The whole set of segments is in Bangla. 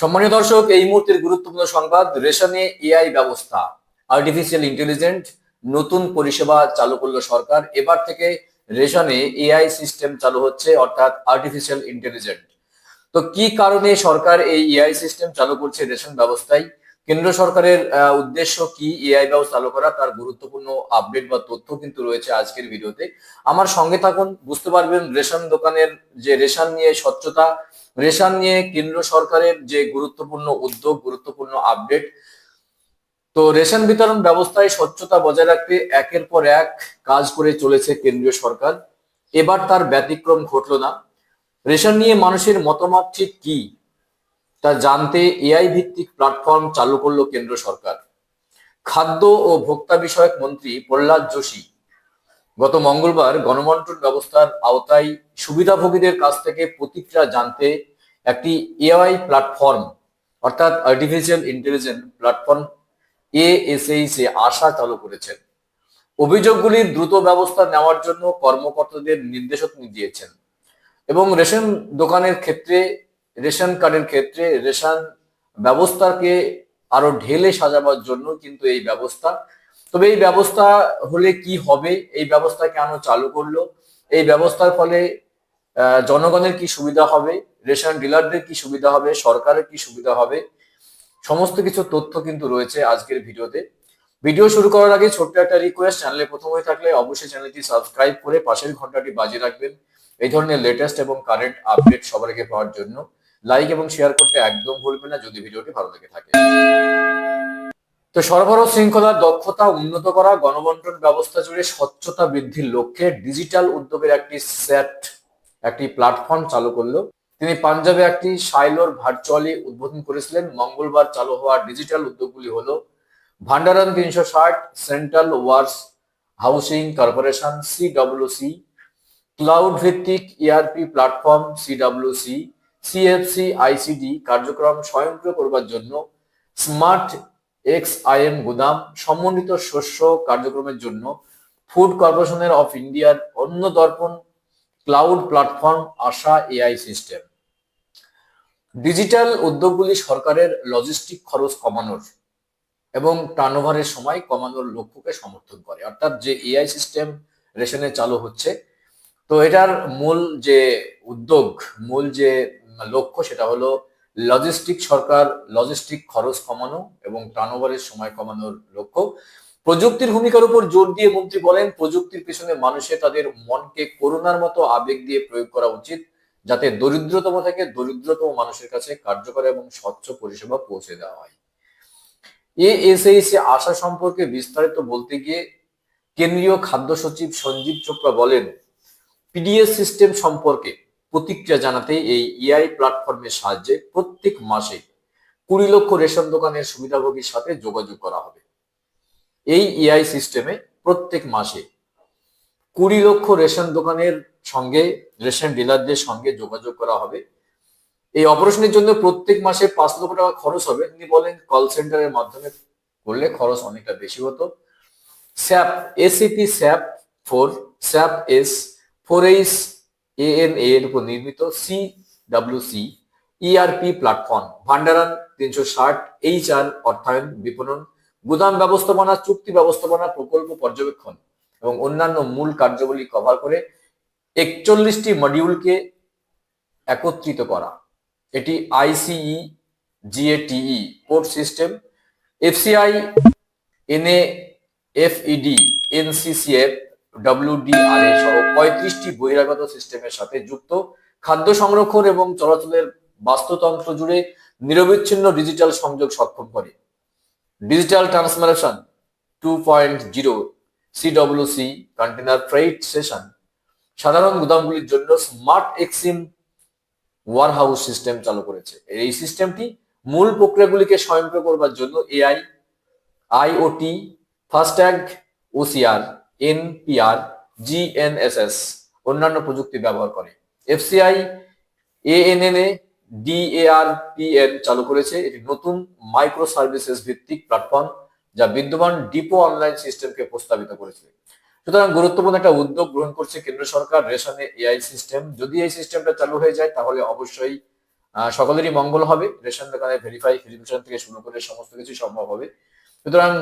সম্মানীয় দর্শক, এই মুহূর্তের গুরুত্বপূর্ণ সংবাদ, রেশনে এআই ব্যবস্থা। আর্টিফিশিয়াল ইন্টেলিজেন্ট নতুন পরিষেবা চালু করল সরকার। এবার থেকে রেশনে এআই সিস্টেম চালু হচ্ছে, অর্থাৎ আর্টিফিশিয়াল ইন্টেলিজেন্ট তো কি কারণে সরকার এই এআই সিস্টেম চালু করছে রেশন ব্যবস্থায়? কেন্দ্র সরকারের উদ্দেশ্য কি এআই ব্যবস্থা চালু করা, তার গুরুত্বপূর্ণ আপডেট বা তথ্য কিন্তু রয়েছে আজকের ভিডিওতে। আমার সঙ্গে থাকুন, বুঝতে পারবেন, রেশন দোকানের যে রেশন নিয়ে স্বচ্ছতা, রেশন নিয়ে কেন্দ্র সরকারের যে গুরুত্বপূর্ণ উদ্যোগ, গুরুত্বপূর্ণ আপডেট তো রেশন বিতরণ ব্যবস্থায় স্বচ্ছতা বজায় রাখতে একের পর এক কাজ করে চলেছে কেন্দ্রীয় সরকার। এবার তার ব্যতিক্রম ঘটলো না। রেশন নিয়ে মানুষের মতামত ঠিক কি? তা জানতে এআই ভিত্তিক প্ল্যাটফর্ম চালু করল কেন্দ্র সরকার। খাদ্য ও ভোক্তা বিষয়ক মন্ত্রী প্রহ্লাদ যোশী গত মঙ্গলবার গণবন্টন ব্যবস্থার আওতায় সুবিধাভোগীদের কাছ থেকে প্রতিক্রিয়া জানতে একটি এআই প্ল্যাটফর্ম অর্থাৎ artificial intelligence platform ASH A Asha চালু করেছেন। অভিযোগগুলির দ্রুত ব্যবস্থা নেওয়ার জন্য কর্মকর্তাদের নির্দেশক দিয়েছেন এবং রেশন দোকানের ক্ষেত্রে রেশন কার্ডের ক্ষেত্রে রেশন ব্যবস্থাকে আরও ঢেলে সাজাবার জন্য কিন্তু এই ব্যবস্থা। তবে এই ব্যবস্থা হলে কি হবে? এই ব্যবস্থা কেন চালু করল? এই ব্যবস্থার ফলে জনগণের কি সুবিধা হবে? রেশন ডিলারদের কি সুবিধা হবে? সরকারের কি সুবিধা হবে? সমস্ত কিছু তথ্য কিন্তু রয়েছে আজকের ভিডিওতে। ভিডিও শুরু করার আগে ছোট্ট একটা রিকোয়েস্ট চ্যানেলে প্রথম হয়ে থাকলে অবশ্যই চ্যানেলটি সাবস্ক্রাইব করে পাশের ঘন্টাটি বাজিয়ে রাখবেন। এই ধরনের লেটেস্ট এবং কারেন্ট আপডেট সবার আগে পাওয়ার জন্য। লাইক এবং শেয়ার করতে একদম ভুলবেন না যদি ভিডিওটি ভালো লেগে থাকে। তো সরবরাহ শৃঙ্খলার দক্ষতা উন্নত করা, গণবন্টন ব্যবস্থা জুড়ে স্বচ্ছতা বৃদ্ধির লক্ষ্যে ডিজিটাল উদ্যোগের একটি সেট একটি প্ল্যাটফর্ম চালু করল। তিনি পাঞ্জাবে একটি সাইলোর ভার্চুয়ালি উদ্বোধন করেছিলেন। মঙ্গলবার চালু হওয়া ডিজিটাল উদ্যোগগুলি হলো ভান্ডারান তিনশো ষাট central warehousing corporation CWC cloud ভিত্তিক ERP platform CWC CFC ICD কার্যক্রম স্বয়ংক্রিয় করবার জন্য স্মার্ট এক্স আইএম গুদাম সমন্বিত শস্য কার্যক্রমের জন্য ফুড কর্পোরেশনের অফ ইন্ডিয়ার অন্য Darpan cloud platform Asha AI system. Digital উদ্যোগগুলি সরকারের লজিস্টিক খরচ কমানোর এবং টার্নওভারের সময় কমানোর লক্ষ্যকে সমর্থন করে। অর্থাৎ যে এআই সিস্টেম রেশনে চালু হচ্ছে, তো এটার মূল যে উদ্যোগ, মূল যে লক্ষ্য সেটা হলো লজিস্টিক সরকার লজিস্টিক খরচ কমানো এবং টার্নওভারের সময় কমানোর লক্ষ্য। প্রযুক্তির ভূমিকার উপর জোর দিয়ে মন্ত্রী বলেন, প্রযুক্তির পিছনে মানুষে তাদের মনকে করুণার মতো আবেগ দিয়ে প্রয়োগ করা উচিত, যাতে দরিদ্রতম থেকে দরিদ্রতম মানুষের কাছে কার্যকর এবং স্বচ্ছ পরিষেবা পৌঁছে দেওয়া হয়। এএসএইচ আশা সম্পর্কে বিস্তারিত বলতে গিয়ে কেন্দ্রীয় খাদ্য সচিব সঞ্জীব চোপড়া বলেন, পিডিএস সিস্টেম সম্পর্কে প্রতিক্রিয়া জানাতে এই এআই প্ল্যাটফর্মের সাহায্যে প্রত্যেক মাসে কুড়ি লক্ষ রেশন দোকানের সুবিধাভোগীর সাথে যোগাযোগ করা হবে। এই এআই সিস্টেমে প্রত্যেক মাসে কুড়ি লক্ষ রেশন দোকানের সঙ্গে, রেশন ডিলারদের সঙ্গে যোগাযোগ করা হবে। এই অপারেশনের জন্য প্রত্যেক মাসে পাঁচ লক্ষ টাকা খরচ হবে। তিনি বলেন কল সেন্টারের মাধ্যমে করলে খরচ অনেকটা বেশি হতো। SAP ACP SAP four SAP S four AN এর উপর নির্মিত সি ডাব্লিউসি ইআরপি প্ল্যাটফর্ম ভান্ডারান তিনশো ষাট এইচ আর অর্থায়ন, বিপণন, গুদাম ব্যবস্থাপনা, চুক্তি ব্যবস্থাপনা, প্রকল্প পর্যবেক্ষণ এবং অন্যান্য মূল কার্যাবলী কভার করে একচল্লিশটি মডিউলকে একত্রিত করা। এটি ICE GATE port system FCI NA FED NCCF WDRA সহ পঁয়ত্রিশটি বহিরাগত সিস্টেমের সাথে যুক্ত খাদ্য সংরক্ষণ এবং চলাচলের বাস্তুতন্ত্র জুড়ে নিরবিচ্ছিন্ন ডিজিটাল সংযোগ সক্ষম করে। Digital transformation two point zero CWC container freight station. সাধারণ গুদামগুলির জন্য স্মার্ট এক্সিম ওয়ারহাউস সিস্টেম চালু করেছে। এই সিস্টেমটি মূল প্রক্রিয়াগুলিকে স্বয়ংক্রিয় করবার জন্য AI IOT FASTag OCR NPR, GNSS অন্যান্য প্রযুক্তি ব্যবহার করে। এফসিআই এএনএনএ ডিএআরপিএন চালু করেছে। এটি নতুন মাইক্রো সার্ভিসেস ভিত্তিক প্ল্যাটফর্ম যা বিদ্যমান ডিপো অনলাইন সিস্টেমকে প্রস্তাবিত করেছে। সুতরাং গুরুত্বপূর্ণ একটা উদ্যোগ গ্রহণ করছে কেন্দ্র সরকার, রেশনে এআই সিস্টেম। যদি এই সিস্টেমটা চালু হয়ে যায়, তাহলে অবশ্যই সকলেরই মঙ্গল হবে। রেশন দোকানে ভেরিফাই, ভেরিফিকেশন থেকে শুরু করে সমস্ত কিছু সম্ভব হবে। সুতরাং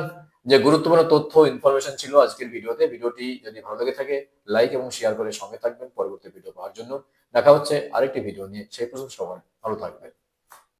যে গুরুত্বপূর্ণ তথ্য ইনফরমেশন ছিল আজকের ভিডিওতে, ভিডিওটি যদি ভালো লেগে থাকে লাইক এবং শেয়ার করে সঙ্গে থাকবেন। পরবর্তী ভিডিও পাওয়ার জন্য দেখা হচ্ছে আরেকটি ভিডিও নিয়ে। সেই পর্যন্ত সবাই ভালো থাকবেন।